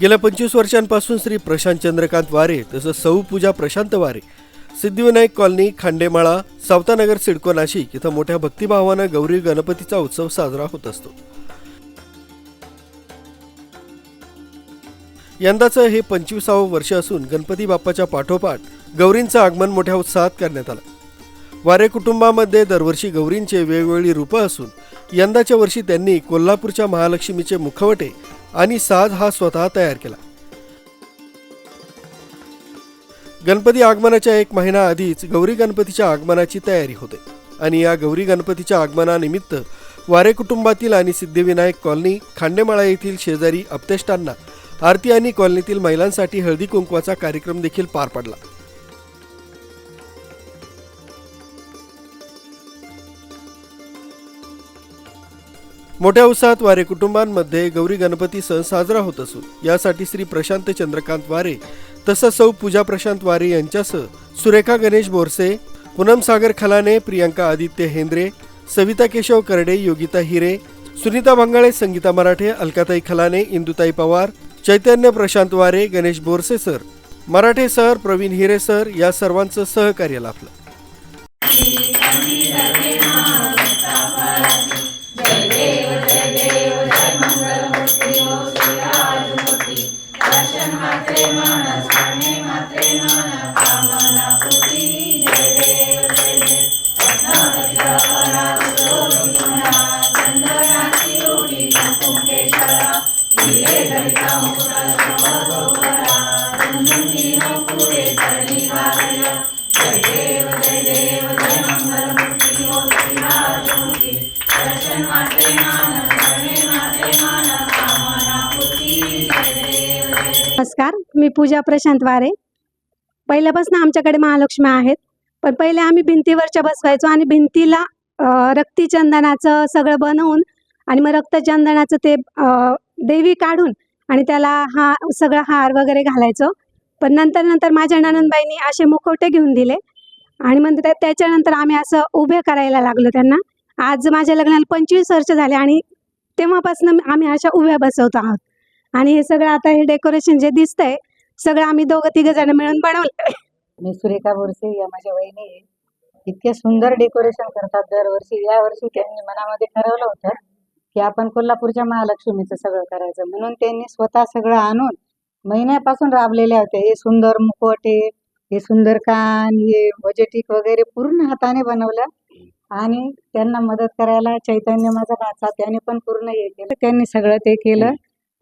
गेल्या पंचवीस वर्षांपासून श्री प्रशांत चंद्रकांत वारे तसंच सौ पूजा प्रशांत वारे सिद्धिविनायक कॉलनी खांडेमाळा सावतानगर सिडको नाशिक इथं मोठ्या भक्तिभावानं गौरी गणपतीचा उत्सव साजरा होत असतो. यंदाचं हे पंचवीसावं वर्ष असून गणपती बाप्पाच्या पाठोपाठ गौरींचं आगमन मोठ्या उत्साहात करण्यात आलं. वारे कुटुंबामध्ये दरवर्षी गौरींचे वेगवेगळी रूपं असून यंदाच्या वर्षी त्यांनी कोल्हापूरच्या महालक्ष्मीचे मुखवटे आणि साज हा स्वतः तयार केला. गणपती आगमनाच्या एक महिना आधीच गौरी गणपतीच्या आगमनाची तयारी होते आणि या गौरी गणपतीच्या आगमनानिमित्त वारे कुटुंबातील आणि सिद्धिविनायक कॉलनी खांडेमाळा येथील शेजारी अपतेष्टांना आरती आणि कॉलनीतील महिलांसाठी हळदी कुंकवाचा कार्यक्रम देखील पार पडला. मोठ्या उत्साहात वारे कुटुंबांमध्ये गौरी गणपती सण साजरा होत असून यासाठी श्री प्रशांत चंद्रकांत वारे तसंच सौ पूजा प्रशांत वारे यांच्यासह सुरेखा गणेश बोरसे पूनम सागर खलाने प्रियांका आदित्य हेंद्रे सविता केशव करडे योगिता हिरे सुनीता भांगाळे संगीता मराठे अलकाताई खलाने Indutai Pawar Chaitanya Prashant Ware Ganesh Borse sir Marathe sir Pravin Hire sir या सर्वांचं सहकार्य लाभलं. नमस्कार मी पूजा प्रशांत वारे. पहिल्यापासून आमच्याकडे महालक्ष्मी आहेत. पण पहिले आम्ही भिंतीवरच्या बसवायचो आणि भिंतीला रक्तीचंदनाचं सगळं बनवून आणि मग रक्तचंदनाचं ते देवी काढून आणि त्याला हा सगळं हार वगैरे घालायचो. पण नंतर नंतर माझ्या ननंदबाईंनी असे मुखवटे घेऊन दिले आणि मग त्या- त्याच्यानंतर आम्ही असं उभे करायला लागलो त्यांना. आज माझ्या लग्नाला पंचवीस वर्ष झाले आणि तेव्हापासून आम्ही अशा उभ्या बसवतो आहोत. आणि हे सगळं आता हे डेकोरेशन जे दिसतंय सगळं आम्ही दोघं तिघ जण मिळून बनवलं मी सुरेखा बोरसे या माझ्या वहिनी आहे. इतके सुंदर डेकोरेशन करतात दरवर्षी. यावर्षी त्यांनी मनामध्ये ठरवलं होतं की आपण कोल्हापूरच्या महालक्ष्मीचं सगळं करायचं. म्हणून त्यांनी स्वतः सगळं आणून महिन्यापासून राबलेल्या होत्या. हे सुंदर मुखवटे हे सुंदर कान हे वजेटिक वगैरे पूर्ण हाताने बनवलं आणि त्यांना मदत करायला चैतन्य माझा भाचा त्याने पण पूर्ण हे केलं. त्यांनी सगळं ते केलं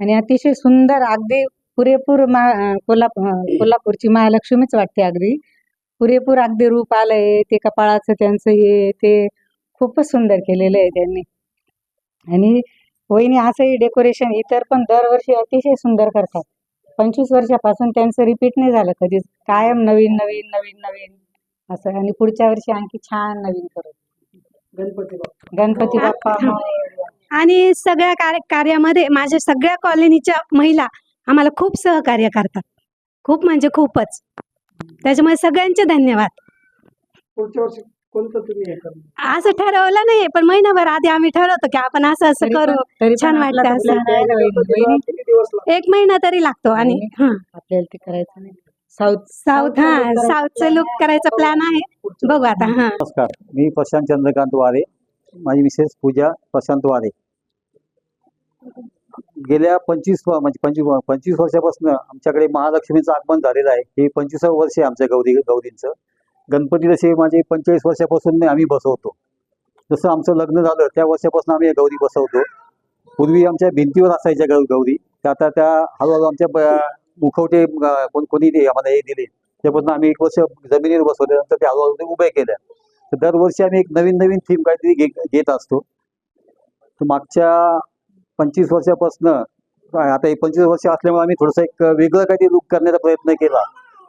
आणि अतिशय सुंदर अगदी पुरेपूर मा कोल्हापूर कोल्हापूरची महालक्ष्मीच वाटते अगदी. पुरेपूर अगदी रूप आलंय ते कपाळाचं त्यांचं हे ते खूपच सुंदर केलेलं आहे त्यांनी. आणि वहिनी असंही डेकोरेशन इतर पण दरवर्षी अतिशय सुंदर करतात. पंचवीस वर्षापासून त्यांचं रिपीट नाही झालं कधीच. कायम नवीन नवीन नवीन नवीन. असं आणि पुढच्या वर्षी आणखी छान नवीन करू गणपती गणपती बाप्पा. आणि सगळ्या कार्य कार्यामध्ये माझ्या सगळ्या कॉलनीच्या महिला आम्हाला खूप सहकार्य करतात. खूप म्हणजे खूपच. त्याच्यामुळे सगळ्यांचे धन्यवाद. पुढच्या वर्षी कोणतं तुम्ही हे करणार? असं ठरवलं नाही पण महिनाभर आधी आम्ही ठरवतो की आपण असं असं तरी करू. तरी छान वाटतं असं. नाही रे वहिनी. वहिनी, किती दिवस लागतात? एक महिना तरी लागतो आणि आणि- हा. आपल्याला ते करायचं नाही. साऊथ साऊथ हा साऊथचं लुक करायचा प्लॅन आहे. बघू आता हा. नमस्कार. मी प्रशांत चंद्रकांत वारे. माझी मिसेस पूजा प्रशांत वारे. गेल्या पंचवीस म्हणजे पंचवीस पंचवीस वर्षापासून आमच्याकडे महालक्ष्मीचं आगमन झालेलं आहे. हे पंचवीसावं वर्ष आहे आमच्या गौरी गौरींचं. गणपती जसे माझे पंचेचाळीस वर्षापासून आम्ही बसवतो. जसं आमचं लग्न झालं त्या वर्षापासून आम्ही गौरी बसवतो. पूर्वी आमच्या भिंतीवर असायच्या गौ गौरी. त्या आता त्या हळूहळू आमच्या मुखवटे कोण कोणी आम्हाला हे दिले. त्यापासून आम्ही एक वर्ष जमिनीवर बसवले. नंतर ते हळूहळू उभे केल्या तर दरवर्षी आम्ही एक नवीन नवीन थीम काहीतरी घेत असतो. तर मागच्या पंचवीस वर्षापासून आता एक पंचवीस वर्ष असल्यामुळे आम्ही थोडंसं एक वेगळं काहीतरी लुक करण्याचा प्रयत्न केला.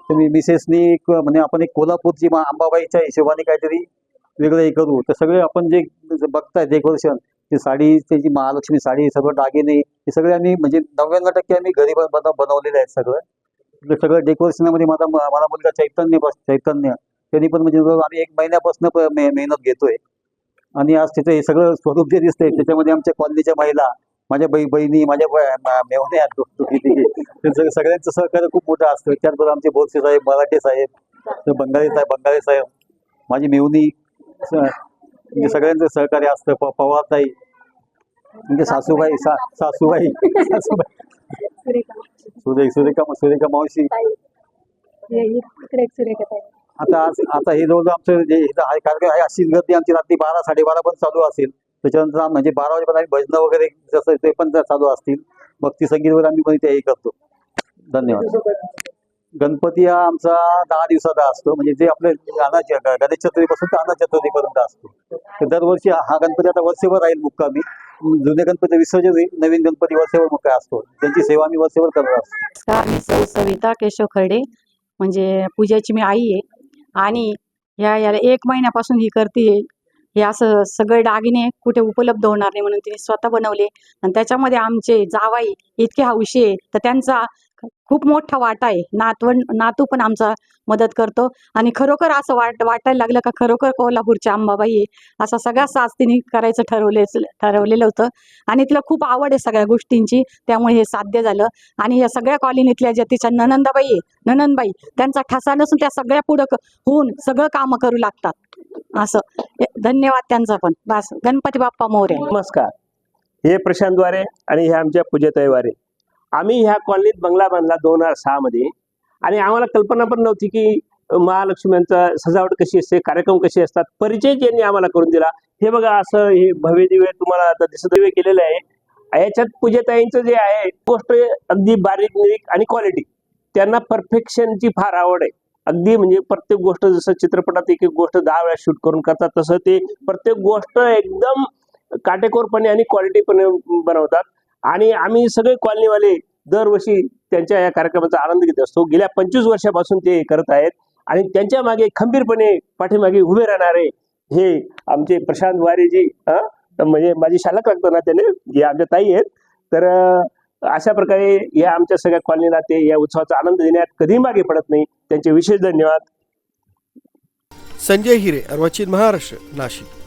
तर मी मिसेसनी एक म्हणजे आपण एक कोल्हापूरची अंबाबाईच्या हिशोबाने काहीतरी वेगळं हे करू. तर सगळे आपण जे बघताय डेकोरेशन ते साडी त्याची महालक्ष्मी साडी सगळं दागिने हे सगळे आम्ही म्हणजे नव्याण्णव टक्के आम्ही घरी बन- बनवलेले आहेत सगळं. सगळं डेकोरेशनमध्ये माझा माझा मुलगा चैतन्य बस- चैतन्य त्यांनी पण म्हणजे आम्ही एक महिन्यापासून मे- मेहनत घेतोय. आणि आज तिथे हे सगळं स्वरूप जे दिसतंय त्याच्यामध्ये आमच्या कॉलनीच्या महिला माझ्या बही बहिणी माझ्या ब- म- मेवणे आहेत तो किती त्यांचं सगळ्यांचं सहकार्य खूप मोठं असतं. त्याचबरोबर आमचे बोरसे साहेब मराठे साहेब बंगाली साहेब बंगाली साहेब माझी मेवणी म्हणजे सगळ्यांचं सहकार्य असतं. पवारताई म्हणजे सासूबाई सा सासूबाई सासूबाई. सुरे सुरेखा सुरेखा मावशी. आता आज आता हे जवळ आमचं जे कार्यक्रम आहे अशीच गर्दी आमची रात्री बारा साडेबारा पण चालू असेल. त्याच्यानंतर म्हणजे बारा वाजेपर्यंत आम्ही भजनं वगैरे जसं ते पण चालू असतील भक्ती संगीत वगैरे आम्ही पण ते हे करतो. धन्यवाद. गणपती हा आमचा दहा दिवसाचा असतो. म्हणजे जे आपले अनाज गणेश चतुर्थीपासून तर अनाथ चतुर्थीपर्यंत असतो. तर दरवर्षी हा गणपती आता वर्षभर राहील मुक्कामी. जुने गणपती विसर्जन होईल नवीन गणपती वर्षभर मुक्का असतो. त्यांची सेवा आम्ही वर्षभर करत असतो. मी सौ सविता केशव खर्डे. म्हणजे पूजाची मी आई आहे. आणि ह्या याला एक महिन्यापासून ही करते. हे असं सगळे दागिने कुठे उपलब्ध होणार नाही म्हणून तिने स्वतः बनवले. आणि त्याच्यामध्ये आमचे जावाई इतके हौशी आहे तर त्यांचा खूप मोठा वाटा आहे. नातवण नातू पण आमचा मदत करतो. आणि खरोखर असं वाट वाटायला लागलं का खरोखर कोल्हापूरची अंबाबाई आहे असा सगळा साज तिने करायचं ठरवले ठरवलेलं होतं. आणि तिला खूप आवड आहे सगळ्या गोष्टींची त्यामुळे हे साध्य झालं. आणि या सगळ्या कॉलनीतल्या ज्या तिच्या ननंदाबाई आहे ननंदबाई त्यांचा ठसा नसून त्या सगळ्या पुढं होऊन सगळं कामं करू लागतात. असं. धन्यवाद त्यांचा पण. बस गणपती बाप्पा मोरे. नमस्कार. हे प्रशांत वारे आणि हे आमच्या पूजेताई वारे. आम्ही ह्या कॉलनीत बंगला बांधला दोन हजार सहामध्ये आणि आम्हाला कल्पना पण नव्हती की महालक्ष्म्यांचा सजावट कशी असते कार्यक्रम कसे असतात परिचय ज्यांनी आम्हाला करून दिला हे बघा असं हे भव्य दिव्य तुम्हाला आता दिसत केलेलं आहे. याच्यात पूजेताईंचं जे आहे गोष्ट अगदी बारीक निरीक आणि क्वालिटी त्यांना परफेक्शनची फार आवड आहे. अगदी म्हणजे प्रत्येक गोष्ट जसं चित्रपटात एक एक गोष्ट दहा वेळा शूट करून करतात तसं ते प्रत्येक गोष्ट एकदम काटेकोरपणे आणि क्वालिटीपणे बनवतात. आणि आम्ही सगळे कॉलनीवाले दरवर्षी त्यांच्या या कार्यक्रमाचा आनंद घेत असतो. गेल्या पंचवीस वर्षापासून ते करत आहेत आणि त्यांच्या मागे खंबीरपणे पाठीमागे उभे राहणारे हे आमचे प्रशांत वारेजी म्हणजे माझी शालक लागतो ना त्याने जे आमच्या ताई आहेत. तर अशा प्रकारे या आमच्या सगळ्या कॉलनीला ते या उत्सवाचा आनंद देण्यात कधीही मागे पडत नाही. त्यांचे विशेष धन्यवाद. संजय हिरे अर्वाचीन महाराष्ट्र नाशिक.